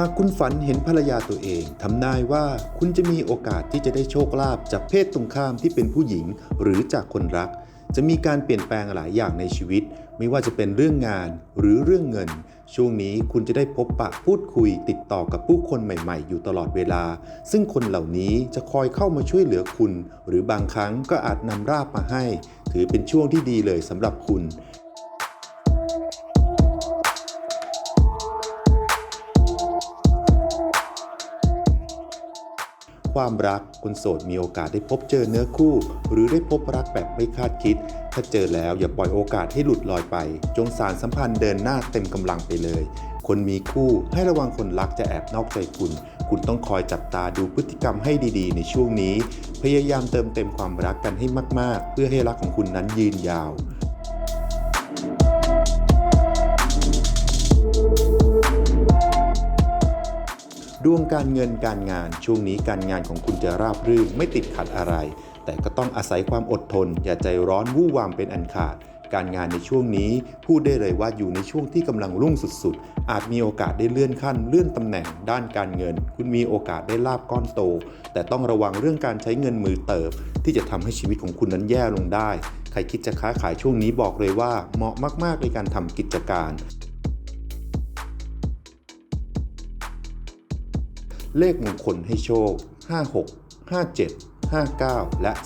หากคุณฝันเห็นภรรยาตัวเองทำนายว่าคุณจะมีโอกาสที่จะได้โชคลาภจากเพศตรงข้ามที่เป็นผู้หญิง หรือจากคนรัก จะมีการเปลี่ยนแปลงหลายอย่างในชีวิต ไม่ว่าจะเป็นเรื่องงานหรือเรื่องเงิน ช่วงนี้คุณจะได้พบปะพูดคุยติดต่อกับผู้คนใหม่ๆ อยู่ตลอดเวลา ซึ่งคนเหล่านี้จะคอยเข้ามาช่วยเหลือคุณ หรือบางครั้งก็อาจนำราบมาให้ ถือเป็นช่วงที่ดีเลยสำหรับคุณ ความรักคนโสดมีโอกาสได้พบเจอเนื้อคู่ หรือได้พบรักแบบไม่คาดคิด ถ้าเจอแล้วอย่าปล่อยโอกาสให้หลุดลอยไป จงสารสัมพันธ์เดินหน้าเต็มกำลังไปเลย คนมีคู่ให้ระวังคนรักจะแอบนอกใจคุณ คุณต้องคอยจับตาดูพฤติกรรมให้ดีๆ ในช่วงนี้ พยายามเติมเต็มความรักกันให้มาก ๆ เพื่อให้รักของคุณนั้นยืนยาว ดวงการเงินการงาน ช่วงนี้การงานของคุณจะราบรื่นไม่ติดขัดอะไร แต่ก็ต้องอาศัยความอดทน อย่าใจร้อนวู่วามเป็นอันขาด การงานในช่วงนี้พูดได้เลยว่าอยู่ในช่วงที่กำลังรุ่งสุดๆ อาจมีโอกาสได้เลื่อนขั้นเลื่อนตำแหน่ง ด้านการเงิน คุณมีโอกาสได้ลาบก้อนโต แต่ต้องระวังเรื่องการใช้เงินมือเติบ ที่จะทำให้ชีวิตของคุณนั้นแย่ลงได้ ใครคิดจะค้าขายช่วงนี้บอกเลยว่า เหมาะมากๆในการทำกิจการ เลขมงคลให้โชค 56 57 59 และ 259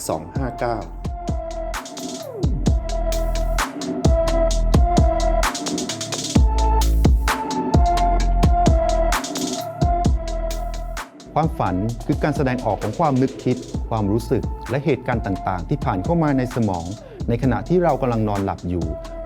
ความฝันคือการแสดงออกของความนึกคิด ความรู้สึก และเหตุการณ์ต่าง ๆ ที่ผ่านเข้ามาในสมอง ในขณะที่เรากำลังนอนหลับอยู่